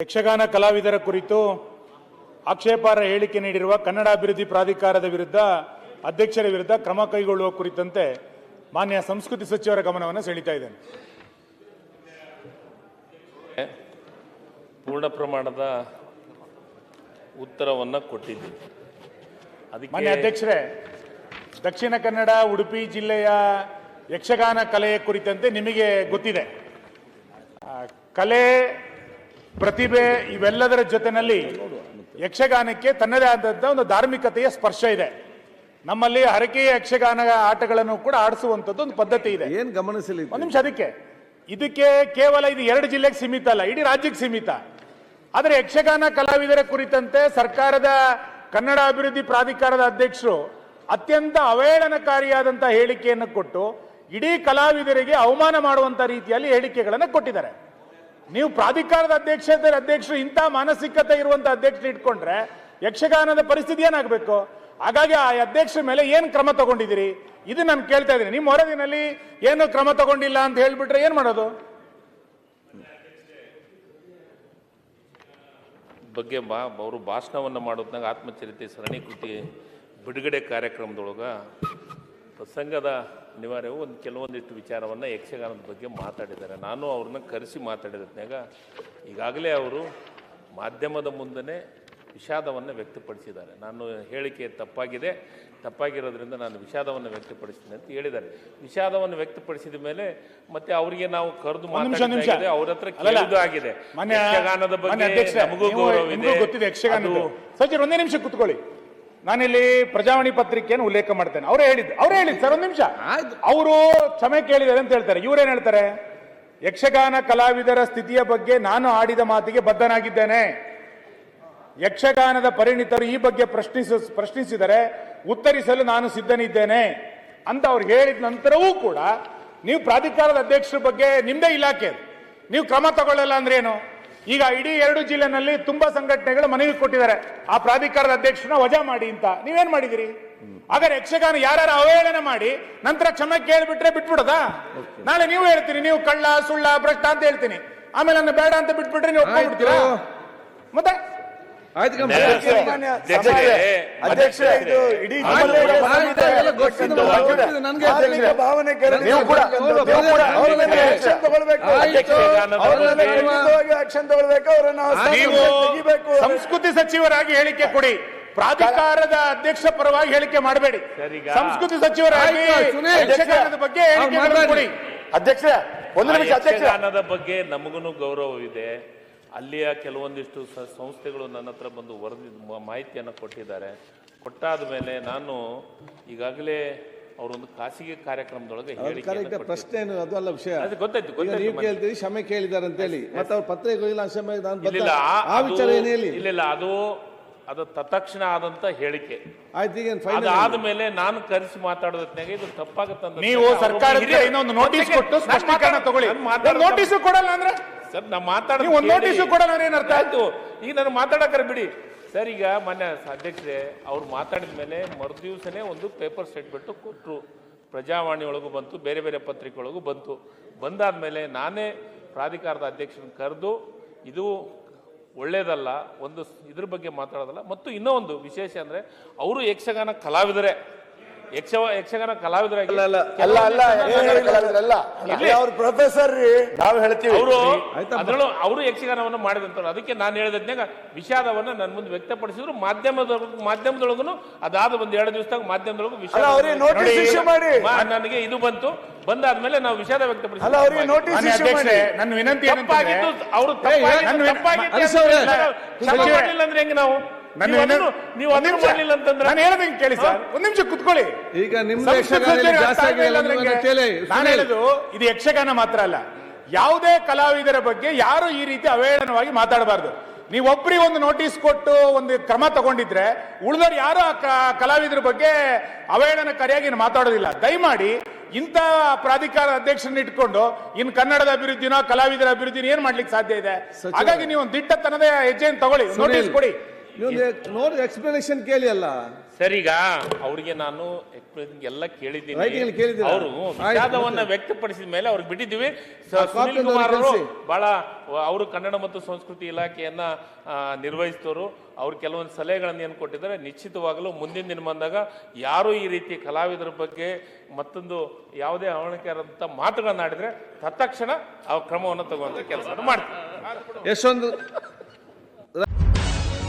ಯಕ್ಷಗಾನ ಕಲಾವಿದರ ಕುರಿತು ಆಕ್ಷೇಪಾರ್ಹ ಹೇಳಿಕೆ ನೀಡಿರುವ ಕನ್ನಡ ಅಭಿವೃದ್ಧಿ ಪ್ರಾಧಿಕಾರದ ವಿರುದ್ಧ ಅಧ್ಯಕ್ಷರ ವಿರುದ್ಧ ಕ್ರಮ ಕೈಗೊಳ್ಳುವ ಕುರಿತಂತೆ ಮಾನ್ಯ ಸಂಸ್ಕೃತಿ ಸಚಿವರ ಗಮನವನ್ನು ಸೆಳೀತಾ ಇದ್ದೇನೆ. ಪೂರ್ಣ ಪ್ರಮಾಣದ ಉತ್ತರವನ್ನು ಕೊಟ್ಟಿದ್ದೀವಿ ಮಾನ್ಯ ಅಧ್ಯಕ್ಷರೇ ದಕ್ಷಿಣ ಕನ್ನಡ ಉಡುಪಿ ಜಿಲ್ಲೆಯ ಯಕ್ಷಗಾನ ಕಲೆಯ ಕುರಿತಂತೆ ನಿಮಗೆ ಗೊತ್ತಿದೆ. ಆ, ಕಲೆ ಪ್ರತಿಭೆ ಇವೆಲ್ಲದರ ಜೊತೆಯಲ್ಲಿ ಯಕ್ಷಗಾನಕ್ಕೆ ತನ್ನದೇ ಆದಂಥ ಒಂದು ಧಾರ್ಮಿಕತೆಯ ಸ್ಪರ್ಶ ಇದೆ. ನಮ್ಮಲ್ಲಿ ಹರಕೆಯ ಯಕ್ಷಗಾನ ಆಟಗಳನ್ನು ಕೂಡ ಆಡಿಸುವಂಥದ್ದು ಒಂದು ಪದ್ಧತಿ ಇದೆ. ಏನ್ ಗಮನಿಸಲಿ ಒಂದು ನಿಮಿಷ ಅದಕ್ಕೆ. ಇದಕ್ಕೆ ಕೇವಲ ಇದು ಎರಡು ಜಿಲ್ಲೆಗೆ ಸೀಮಿತ ಅಲ್ಲ ಇಡೀ ರಾಜ್ಯಕ್ಕೆ ಸೀಮಿತ. ಆದರೆ ಯಕ್ಷಗಾನ ಕಲಾವಿದರ ಕುರಿತಂತೆ ಸರ್ಕಾರದ ಕನ್ನಡ ಅಭಿವೃದ್ಧಿ ಪ್ರಾಧಿಕಾರದ ಅಧ್ಯಕ್ಷರು ಅತ್ಯಂತ ಅವೇಳನಕಾರಿಯಾದಂಥ ಹೇಳಿಕೆಯನ್ನು ಕೊಟ್ಟು ಇಡೀ ಕಲಾವಿದರಿಗೆ ಅವಮಾನ ಮಾಡುವಂತ ರೀತಿಯಲ್ಲಿ ಹೇಳಿಕೆಗಳನ್ನು ಕೊಟ್ಟಿದ್ದಾರೆ. ನೀವು ಪ್ರಾಧಿಕಾರದ ಅಧ್ಯಕ್ಷ ಅಧ್ಯಕ್ಷರು ಇಂಥ ಮಾನಸಿಕತೆ ಇರುವಂತ ಅಧ್ಯಕ್ಷರು ಇಟ್ಕೊಂಡ್ರೆ ಯಕ್ಷಗಾನದ ಪರಿಸ್ಥಿತಿ ಏನಾಗಬೇಕು? ಹಾಗಾಗಿ ಆ ಅಧ್ಯಕ್ಷರ ಮೇಲೆ ಏನು ಕ್ರಮ ತಗೊಂಡಿದ್ದೀರಿ? ಇದು ನಾನು ಕೇಳ್ತಾ ಇದ್ದೀನಿ. ನಿಮ್ಮ ಹೊರಗಿನಲ್ಲಿ ಏನು ಕ್ರಮ ತಗೊಂಡಿಲ್ಲ ಅಂತ ಹೇಳಿಬಿಟ್ರೆ ಏನು ಮಾಡೋದು? ಬಗ್ಗೆ ಬಾ, ಅವರು ಭಾಷಣವನ್ನು ಮಾಡೋದ್ನಾಗ ಆತ್ಮಚರಿತೆ ಸರಣಿ ಕೃತಿ ಬಿಡುಗಡೆ ಕಾರ್ಯಕ್ರಮದೊಳಗೆ ಪ್ರಸಂಗದ ಅನಿವಾರ್ಯವು ಒಂದು ಕೆಲವೊಂದಿಷ್ಟು ವಿಚಾರವನ್ನು ಯಕ್ಷಗಾನದ ಬಗ್ಗೆ ಮಾತಾಡಿದ್ದಾರೆ. ನಾನು ಅವ್ರನ್ನ ಕರೆಸಿ ಮಾತಾಡಿದ್ನಾಗ ಈಗಾಗಲೇ ಅವರು ಮಾಧ್ಯಮದ ಮುಂದೆ ವಿಷಾದವನ್ನು ವ್ಯಕ್ತಪಡಿಸಿದ್ದಾರೆ. ನಾನು ಹೇಳಿಕೆ ತಪ್ಪಾಗಿದೆ. ತಪ್ಪಾಗಿರೋದ್ರಿಂದ ನಾನು ವಿಷಾದವನ್ನು ವ್ಯಕ್ತಪಡಿಸ್ತೀನಿ ಅಂತ ಹೇಳಿದ್ದಾರೆ. ವಿಷಾದವನ್ನು ವ್ಯಕ್ತಪಡಿಸಿದ ಮೇಲೆ ಮತ್ತೆ ಅವರಿಗೆ ನಾವು ಕರೆದು ನಿಮಿಷ. ಅವ್ರ ಹತ್ರ ಕೇಳಿದ್ದು ಆಗಿದೆ ಯಕ್ಷಗಾನದ ಬಗ್ಗೆ ನಮಗೂ ಗೌರವ ಇದೆ. ಒಂದೇ ನಿಮಿಷ ಕುತ್ಕೊಳ್ಳಿ. ನಾನಿಲ್ಲಿ ಪ್ರಜಾವಾಣಿ ಪತ್ರಿಕೆಯನ್ನು ಉಲ್ಲೇಖ ಮಾಡ್ತೇನೆ. ಅವರೇ ಹೇಳಿದ್ದು ಅವರೇ ಹೇಳಿದ್ದು ಸರ್ ಒಂದು ನಿಮಿಷ. ಅವರು ಕ್ಷಮೆ ಕೇಳಿದ್ದಾರೆ ಅಂತ ಹೇಳ್ತಾರೆ. ಇವ್ರೇನ್ ಹೇಳ್ತಾರೆ? ಯಕ್ಷಗಾನ ಕಲಾವಿದರ ಸ್ಥಿತಿಯ ಬಗ್ಗೆ ನಾನು ಆಡಿದ ಮಾತಿಗೆ ಬದ್ಧನಾಗಿದ್ದೇನೆ. ಯಕ್ಷಗಾನದ ಪರಿಣಿತರು ಈ ಬಗ್ಗೆ ಪ್ರಶ್ನಿಸ ಪ್ರಶ್ನಿಸಿದರೆ ಉತ್ತರಿಸಲು ನಾನು ಸಿದ್ಧನಿದ್ದೇನೆ ಅಂತ ಅವ್ರು ಹೇಳಿದ ನಂತರವೂ ಕೂಡ ನೀವು ಪ್ರಾಧಿಕಾರದ ಅಧ್ಯಕ್ಷರ ಬಗ್ಗೆ ನಿಮ್ದೇ ಇಲಾಖೆ ನೀವು ಕ್ರಮ ತಗೊಳ್ಳಲ್ಲ ಅಂದ್ರೆ ಏನು? ಈಗ ಇಡೀ ಎರಡು ಜಿಲ್ಲೆನಲ್ಲಿ ತುಂಬಾ ಸಂಘಟನೆಗಳು ಮನವಿ ಕೊಟ್ಟಿದ್ದಾರೆ. ಆ ಪ್ರಾಧಿಕಾರದ ಅಧ್ಯಕ್ಷನ ವಜಾ ಮಾಡಿ ಅಂತ. ನೀವೇನ್ ಮಾಡಿದಿರಿ? ಹಾಗಾದ್ರೆ ಯಕ್ಷಗಾನ ಯಾರು ಅವಹೇಳನ ಮಾಡಿ ನಂತರ ಕ್ಷಮೆ ಕೇಳಿಬಿಟ್ರೆ ಬಿಟ್ಬಿಡದಾ? ನಾಳೆ ನೀವು ಹೇಳ್ತೀರಿ ನೀವು ಕಳ್ಳ ಸುಳ್ಳ ಭ್ರಷ್ಟ ಅಂತ ಹೇಳ್ತೀನಿ. ಆಮೇಲೆ ಬೇಡ ಅಂತ ಬಿಟ್ಬಿಟ್ರೆ ನೀವು ಮತ್ತೆ? ಭಾವನೆ ಸಂಸ್ಕೃತಿ ಸಚಿವರಾಗಿ ಹೇಳಿಕೆ ಕೊಡಿ. ಪ್ರಾಧಿಕಾರದ ಅಧ್ಯಕ್ಷ ಪರವಾಗಿ ಹೇಳಿಕೆ ಮಾಡಬೇಡಿ. ಸಂಸ್ಕೃತಿ ಸಚಿವರಾಗಿ. ಬಗ್ಗೆ ಹೇಳಿಕೆ. ಕೊಡಿ. ಅಧ್ಯಕ್ಷರೇ ಒಂದು ನಿಮಿಷ ಅಧ್ಯಕ್ಷ. ಬಗ್ಗೆ ನಮಗೂ ಗೌರವವಿದೆ. ಅಲ್ಲಿಯ ಕೆಲವೊಂದಿಷ್ಟು ಸಂಸ್ಥೆಗಳು ನನ್ನ ಹತ್ರ ಬಂದು ವರದಿ ಮಾಹಿತಿಯನ್ನು ಕೊಟ್ಟಿದ್ದಾರೆ. ಕೊಟ್ಟಾದ ಮೇಲೆ ನಾನು ಈಗಾಗಲೇ ಅವರೊಂದು ಖಾಸಗಿ ಕಾರ್ಯಕ್ರಮದೊಳಗೆ ಹೇಳಿಕೆ. ಪ್ರಶ್ನೆ ಏನು ಅದು ಅಲ್ಲ ವಿಷಯ. ಅದು ಗೊತ್ತಾಯ್ತು, ನೀವು. ಕೇಳ್ತೀರಿ ಕ್ಷಮೆ ಕೇಳಿದ್ದಾರೆ ಅಂತ ಹೇಳಿ. ಮತ್ತೆ ಅವ್ರ ಪತ್ರಿಕೆಗಳಿಲ್ಲ ಕ್ಷಮೆ ನಾನು ಇಲ್ಲ ಆ ವಿಚಾರ ಏನು ಹೇಳಿ? ಇಲ್ಲ ಅದು ಅದು ತತ್ಕ್ಷಣ ಆದಂತ ಹೇಳಿಕೆ. ಆಯ್ತು ಈಗ ಫೈನಲ್ ಅದಾದ ಮೇಲೆ ನಾನು ಕರೆಸಿ ಮಾತಾಡೋದ್ನಾಗ ಇದು ತಪ್ಪಾಗುತ್ತೆ ನೀವು ಸರ್ಕಾರಕ್ಕೆ ಇನ್ನೊಂದು ನೋಟಿಸ್ ಕೊಟ್ಟು ಸ್ಪಷ್ಟೀಕರಣ ತಗೊಳ್ಳಿ. ನೋಟಿಸ್ ಕೊಡಲ್ಲ ಅಂದ್ರೆ? ಸರ್ ನಾ ಮಾತಾಡ ಒಂದ್ ನೋಟಿಸ್ ಕೂಡ ನಾನೇನು ಏನರ್ಥ ಆಯ್ತು ಈಗ ನಾನು ಮಾತಾಡಕ್ರೆ ಬಿಡಿ. ಸರ್ ಈಗ ಮಾನ್ಯ ಅಧ್ಯಕ್ಷರೇ ಅವ್ರು ಮಾತಾಡಿದ ಮೇಲೆ ಮರುದಿವಸನೇ ಒಂದು ಪೇಪರ್ ಸ್ಟೇಟ್ಮೆಂಟ್ ಕೊಟ್ಟರು ಪ್ರಜಾವಾಣಿ ಒಳಗೂ ಬಂತು ಬೇರೆ ಬೇರೆ ಪತ್ರಿಕೆ ಒಳಗೂ ಬಂತು. ಬಂದಾದ ಮೇಲೆ ನಾನೇ ಪ್ರಾಧಿಕಾರದ ಅಧ್ಯಕ್ಷರನ್ನ ಕರೆದು ಇದು ಒಳ್ಳೇದಲ್ಲ ಒಂದು ಇದ್ರ ಬಗ್ಗೆ ಮಾತಾಡೋದಲ್ಲ. ಮತ್ತು ಇನ್ನೂ ಒಂದು ವಿಶೇಷ ಅಂದರೆ ಅವರು ಯಕ್ಷಗಾನ ಕಲಾವಿದರೇ. ಯಕ್ಷ ಯಕ್ಷಗಾನ ಕಲಾವಿದರಾಗಿ ಅಲ್ಲ ಅಲ್ಲ ಯಕ್ಷಗಾನ ಕಲಾವಿದರಲ್ಲ ಅವ್ರ ಪ್ರೊಫೆಸರ್ ರೀ. ನಾವು ಹೇಳ್ತೀವಿ. ಅವರು. ಅದರಲ್ಲೂ ಅವರು ಯಕ್ಷಗಾನವನ್ನು ಮಾಡಿದಂತವ್ರು ಅದಕ್ಕೆ ನಾನು ಹೇಳಿದ್ನಾಗ ವಿಷಾದವನ್ನ ನನ್ನ ಮುಂದೆ ವ್ಯಕ್ತಪಡಿಸಿದ್ರು. ಮಾಧ್ಯಮದ ಮಾಧ್ಯಮದೊಳಗೂ ಅದಾದ ಒಂದು ಎರಡು ದಿವಸದಾಗ ಮಾಧ್ಯಮದೊಳಗೂ ವಿಷಾದ ಅಲ್ಲ ಮಾಡಿ. ಮಾ- ನನಗೆ ಇದು ಬಂತು. ಬಂದಾದ್ಮೇಲೆ ನಾವು ವಿಷಾದ ವ್ಯಕ್ತಪಡಿಸಿದ್ರು ನನ್ನ ವಿನಂತಿ ತಪ್ಪಾಗಿದ್ದು ಅವರು ಕ್ಷಮೆ ಅಂದ್ರೆ ಹೆಂಗೆ ನಾವು? ನೀವು ನಿಮಿಷ. ಮಾಡ್ಲಿಲ್ಲ ಅಂತಂದ್ರೆ ನಾನು ಹೇಳೋದನ್ನ ಕೇಳಿ ಸರ್. ಒಂದ್ ನಿಮಿಷ ಕುತ್ಕೊಳ್ಳಿ. ಈಗ ನಿಮ್ಮ ನಾನು. ಹೇಳುದು ಇದು ಯಕ್ಷಗಾನ ಮಾತ್ರ ಅಲ್ಲ. ಯಾವುದೇ ಕಲಾವಿದರ ಬಗ್ಗೆ ಯಾರು ಈ ರೀತಿ ಅವೇಳನವಾಗಿ ಮಾತಾಡಬಾರ್ದು. ನೀವು ಒಬ್ರಿಗೆ ಒಂದು ನೋಟಿಸ್ ಕೊಟ್ಟು ಒಂದು ಕ್ರಮ ತಗೊಂಡಿದ್ರೆ ಉಳಿದವ್ರು ಯಾರು ಆ ಕಲಾವಿದರ ಬಗ್ಗೆ ಅವಹೇಳನಕಾರಿಯಾಗಿ ಕರೆಯಾಗಿ ಮಾತಾಡೋದಿಲ್ಲ. ದಯಮಾಡಿ ಇಂಥ ಪ್ರಾಧಿಕಾರ ಅಧ್ಯಕ್ಷರನ್ನ ಇಟ್ಕೊಂಡು ಇನ್ ಕನ್ನಡದ ಅಭಿವೃದ್ಧಿನೋ ಕಲಾವಿದರ ಅಭಿವೃದ್ಧಿನ ಏನ್ ಮಾಡ್ಲಿಕ್ಕೆ ಸಾಧ್ಯ ಇದೆ? ಹಾಗಾಗಿ ನೀವು ದಿಟ್ಟ ದಿಟ್ಟತನದ ಹೆಜ್ಜೆಯನ್ನು ತಗೊಳ್ಳಿ. ನೋಟಿಸ್ ಕೊಡಿ. ನೀವು ನೋಡಿ ಎಕ್ಸ್ಪ್ಲನೇಷನ್ ಕೇಳಿ ಅಲ್ಲ ಸರ್ ಈಗ ಅವರಿಗೆ ನಾನು ಎಲ್ಲ ಕೇಳಿದ್ದೀನಿ. ಅವರು ವಿಷಾದವನ್ನ ವ್ಯಕ್ತಪಡಿಸಿದ ಮೇಲೆ ಅವ್ರಿಗೆ ಬಿಟ್ಟಿದ್ದೀವಿ. ಸುನೀಲ್ ಕುಮಾರ್ ಅವರು ಬಹಳ ಅವರು ಕನ್ನಡ ಮತ್ತು ಸಂಸ್ಕೃತಿ ಇಲಾಖೆಯನ್ನ ನಿರ್ವಹಿಸಿದವರು ಅವ್ರು ಕೆಲವೊಂದು ಸಲಹೆಗಳನ್ನು ಏನು ಕೊಟ್ಟಿದ್ದಾರೆ? ನಿಶ್ಚಿತವಾಗಲೂ ಮುಂದಿನ ದಿನ ಬಂದಾಗ ಯಾರು ಈ ರೀತಿ ಕಲಾವಿದರ ಬಗ್ಗೆ ಮತ್ತೊಂದು ಯಾವುದೇ ಅವನಕಾರಂತ ಮಾತುಗಳನ್ನ ಆಡಿದ್ರೆ ತತ್ಕ್ಷಣ ಆ ಕ್ರಮವನ್ನು ತಗೊಂಡ್ರೆ ಕೆಲಸವನ್ನು ಮಾಡ್ತೀವಿ. ಯಶವಂತ್